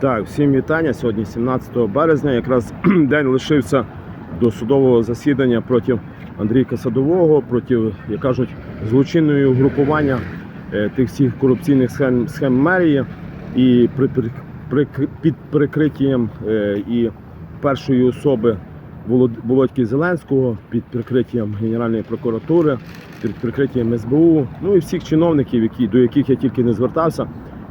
Так, всім вітання. Сьогодні 17 березня. Якраз день лишився до судового засідання проти Андрійка Садового, проти, як кажуть, злочинної угрупування е, тих всіх корупційних схем, схем мерії. І при, при, під прикриттям е, і першої особи Волод- Володьки Зеленського, під прикриттям Генеральної прокуратури, під прикриттям СБУ, ну і всіх чиновників, які, до яких я тільки не звертався.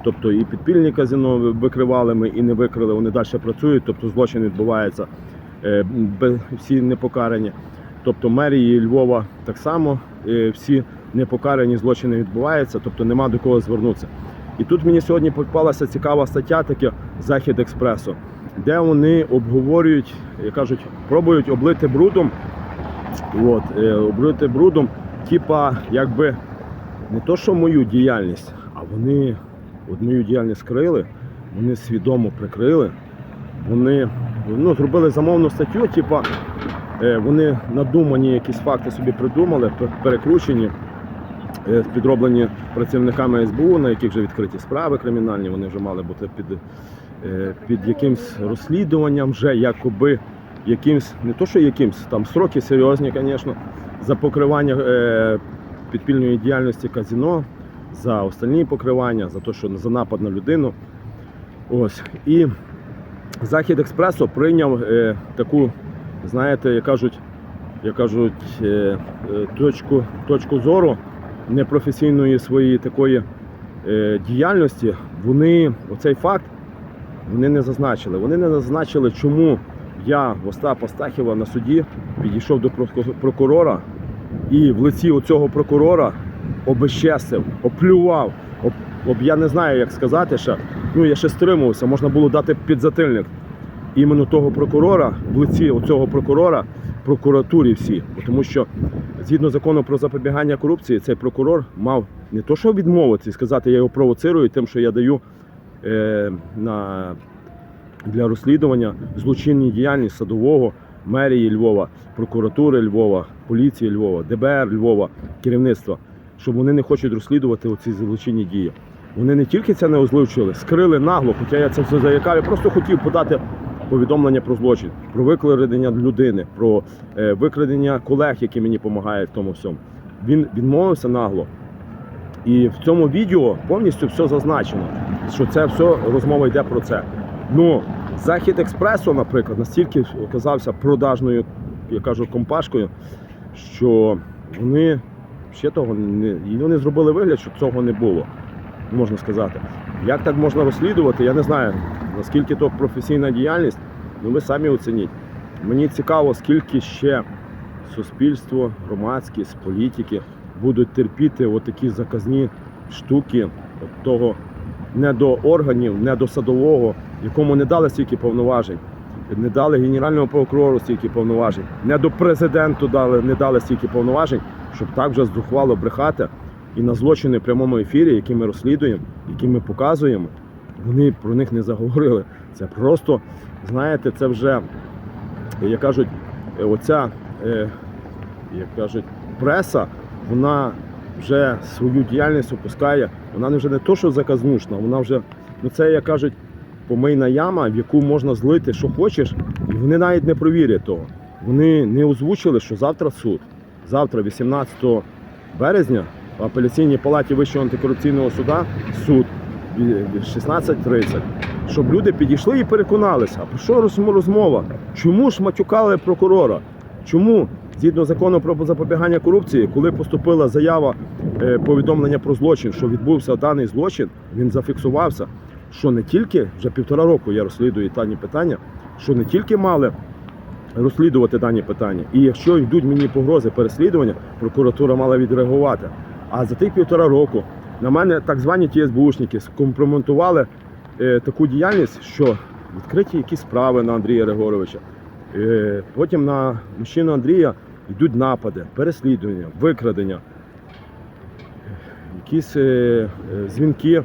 Тобто і підпільні казино викривали ми, і не викрили, вони далі працюють, тобто злочин відбувається е, всі непокарані. Тобто мерії Львова так само е, всі непокарані злочини відбуваються, тобто нема до кого звернутися. І тут мені сьогодні попалася цікава стаття, таке Захід Експресу, де вони обговорюють, кажуть, пробують облити брудом. От, е, облити брудом, типа, якби не то, що мою діяльність, а вони от мою діяльність скрили, вони свідомо прикрили, вони ну, зробили замовну статтю, типа, е, вони надумані якісь факти собі придумали, перекручені, е, підроблені працівниками СБУ, на яких вже відкриті справи кримінальні, вони вже мали бути під, е, під якимсь розслідуванням, вже якоби якимсь, не то що якимсь, там сроки серйозні, звісно, за покривання підпільної діяльності казино, за остальні покривання, за те, що за напад на людину. Ось. І Захід Експресо прийняв е, таку, знаєте, як кажуть, як кажуть, е, е, точку, точку зору непрофесійної своєї такої е, діяльності. Вони оцей факт вони не зазначили. Вони не зазначили, чому я, Остап Астахєва, на суді підійшов до прокурора- і в лиці оцього прокурора обезчестив, оплював. Об, об, я не знаю, як сказати ще. Ну, я ще стримувався, можна було дати підзатильник іменно того прокурора, в лиці оцього прокурора, прокуратурі всі. Тому що згідно закону про запобігання корупції, цей прокурор мав не то, що відмовитися сказати, я його провоцирую тим, що я даю е, на, для розслідування злочинні діяльність садового, мерії Львова, прокуратури Львова, поліції Львова, ДБР Львова, керівництва, щоб вони не хочуть розслідувати оці злочинні дії. Вони не тільки це не озвучили, скрили нагло, хоча я це все заякав, я просто хотів подати повідомлення про злочин, про викрадення людини, про е, викрадення колег, які мені допомагають в тому всьому. Він відмовився нагло. І в цьому відео повністю все зазначено, що це все розмова йде про це. Ну, захід експресу, наприклад, настільки оказався продажною, я кажу, компашкою, що вони ще того не і вони зробили вигляд, що цього не було, можна сказати. Як так можна розслідувати, я не знаю, наскільки то професійна діяльність, ну ви самі оцініть. Мені цікаво, скільки ще суспільство, громадськість, політики будуть терпіти отакі заказні штуки от того не до органів, не до садового, якому не дали стільки повноважень, не дали генеральному прокурору стільки повноважень, не до президенту дали, не дали стільки повноважень, щоб так вже зухвало брехати. І на злочини в прямому ефірі, які ми розслідуємо, які ми показуємо, вони про них не заговорили. Це просто, знаєте, це вже, як кажуть, оця, е, як кажуть, преса, вона вже свою діяльність опускає. Вона вже не то, що заказнушна, вона вже, ну це, як кажуть, помийна яма, в яку можна злити, що хочеш, і вони навіть не провірять того. Вони не озвучили, що завтра суд. Завтра, 18 березня, в апеляційній палаті Вищого антикорупційного суда суд 16.30. Щоб люди підійшли і переконалися, а про що роз- розмова? Чому ж матюкали прокурора? Чому згідно закону про запобігання корупції, коли поступила заява е, повідомлення про злочин, що відбувся даний злочин, він зафіксувався, що не тільки вже півтора року я розслідую дані питання, що не тільки мали розслідувати дані питання, і якщо йдуть мені погрози переслідування, прокуратура мала відреагувати. А за тих півтора року на мене так звані ті СБУшники скомпроментували е, таку діяльність, що відкриті якісь справи на Андрія Григоровича. Е, потім на мужчину Андрія йдуть напади, переслідування, викрадення, якісь е, е, дзвінки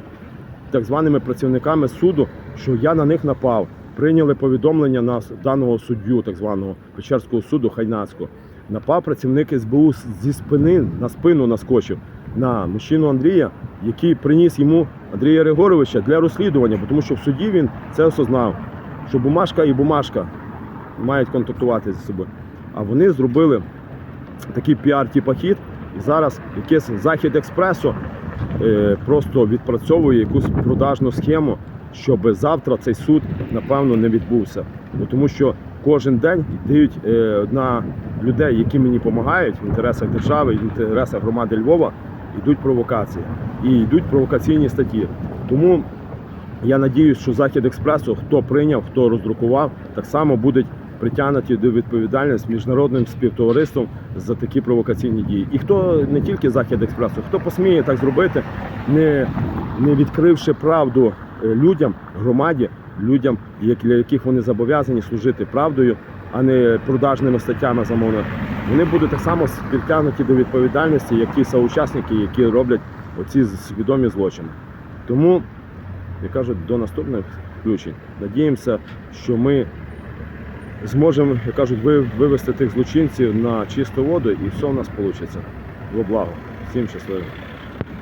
так званими працівниками суду, що я на них напав. Прийняли повідомлення на даного суддю, так званого Печерського суду Хайнацького. Напав працівник СБУ зі спини на спину наскочив на мужчину Андрія, який приніс йому Андрія Григоровича для розслідування, тому що в суді він це осознав, що бумажка і бумажка мають контактувати з собою. А вони зробили такий піар-типа хід, і зараз якийсь захід експресу е, просто відпрацьовує якусь продажну схему, щоб завтра цей суд напевно не відбувся. Тому що кожен день дають е, на людей, які мені допомагають в інтересах держави, в інтересах громади Львова, йдуть провокації і йдуть провокаційні статті. Тому я надіюсь, що захід експресу, хто прийняв, хто роздрукував, так само будуть притягнуті до відповідальності міжнародним співтовариством за такі провокаційні дії. І хто не тільки захід експресу, хто посміє так зробити, не, не відкривши правду людям, громаді, людям, для яких вони зобов'язані служити правдою, а не продажними статтями замовних, вони будуть так само притягнуті до відповідальності, як ті соучасники, які роблять оці свідомі злочини. Тому я кажу, до наступних включень. Надіємося, що ми зможемо, як кажуть, вивести тих злочинців на чисту воду і все в нас вийде. Во благо. Всім щасливо.